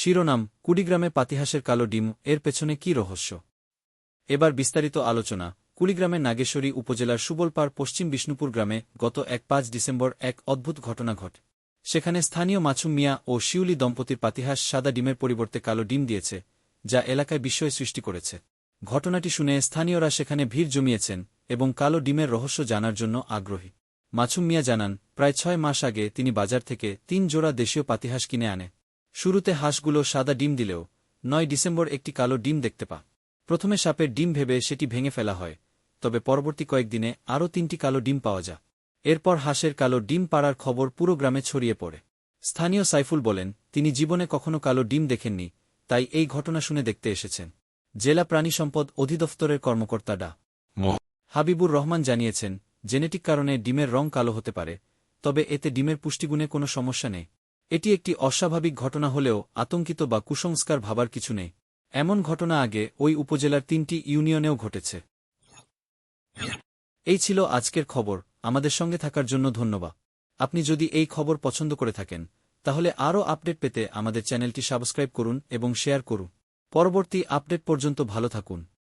শিরোনাম, কুড়িগ্রামে পাতিহাসের কালো ডিম, এর পেছনে কি রহস্য? এবার বিস্তারিত আলোচনা কুড়িগ্রামের নাগেশ্বরী উপজেলার সুবলপাড় পশ্চিম বিষ্ণুপুর গ্রামে গত এক পাঁচ ডিসেম্বর এক অদ্ভুত ঘটনা ঘটে। সেখানে স্থানীয় মাছুম মিয়া ও শিউলি দম্পতির পাতিহাস সাদা ডিমের পরিবর্তে কালো ডিম দিয়েছে, যা এলাকায় বিস্ময় সৃষ্টি করেছে। ঘটনাটি শুনে স্থানীয়রা সেখানে ভিড় জমিয়েছেন এবং কালো ডিমের রহস্য জানার জন্য আগ্রহী। মাছুম মিয়া জানান, প্রায় ছয় মাস আগে তিনি বাজার থেকে তিন জোড়া দেশীয় পাতিহাঁস কিনে আনে। শুরুতে হাঁসগুলো সাদা ডিম দিলেও নয় ডিসেম্বর একটি কালো ডিম দেখতে পা। প্রথমে সাপের ডিম ভেবে সেটি ভেঙে ফেলা হয় তবে পরবর্তী কয়েকদিনে আরও তিনটি কালো ডিম পাওয়া যায়। এরপর হাঁসের কালো ডিম পাড়ার খবর পুরো গ্রামে ছড়িয়ে পড়ে। স্থানীয় সাইফুল বলেন তিনি জীবনে কখনো কালো ডিম দেখেননি তাই এই ঘটনা শুনে দেখতে এসেছেন। জেলা প্রাণী সম্পদ অধিদপ্তরের কর্মকর্তা ডা। হাবিবুর রহমান জানিয়েছেন জেনেটিক কারণে ডিমের রং কালো হতে পারে তবে এতে ডিমের পুষ্টিগুণে কোনো সমস্যা নেই। এটি একটি অস্বাভাবিক ঘটনা হলেও আতঙ্কিত বা কুসংস্কার ভাবার কিছু নেই। এমন ঘটনা আগে ওই উপজেলার তিনটি ইউনিয়নেও ঘটেছে। এই ছিল আজকের খবর। আমাদের সঙ্গে থাকার জন্য ধন্যবাদ। আপনি যদি এই খবর পছন্দ করে থাকেন, তাহলে আরও আপডেট পেতে আমাদের চ্যানেলটি সাবস্ক্রাইব করুন এবং শেয়ার করুন। পরবর্তী আপডেট পর্যন্ত ভালো থাকুন।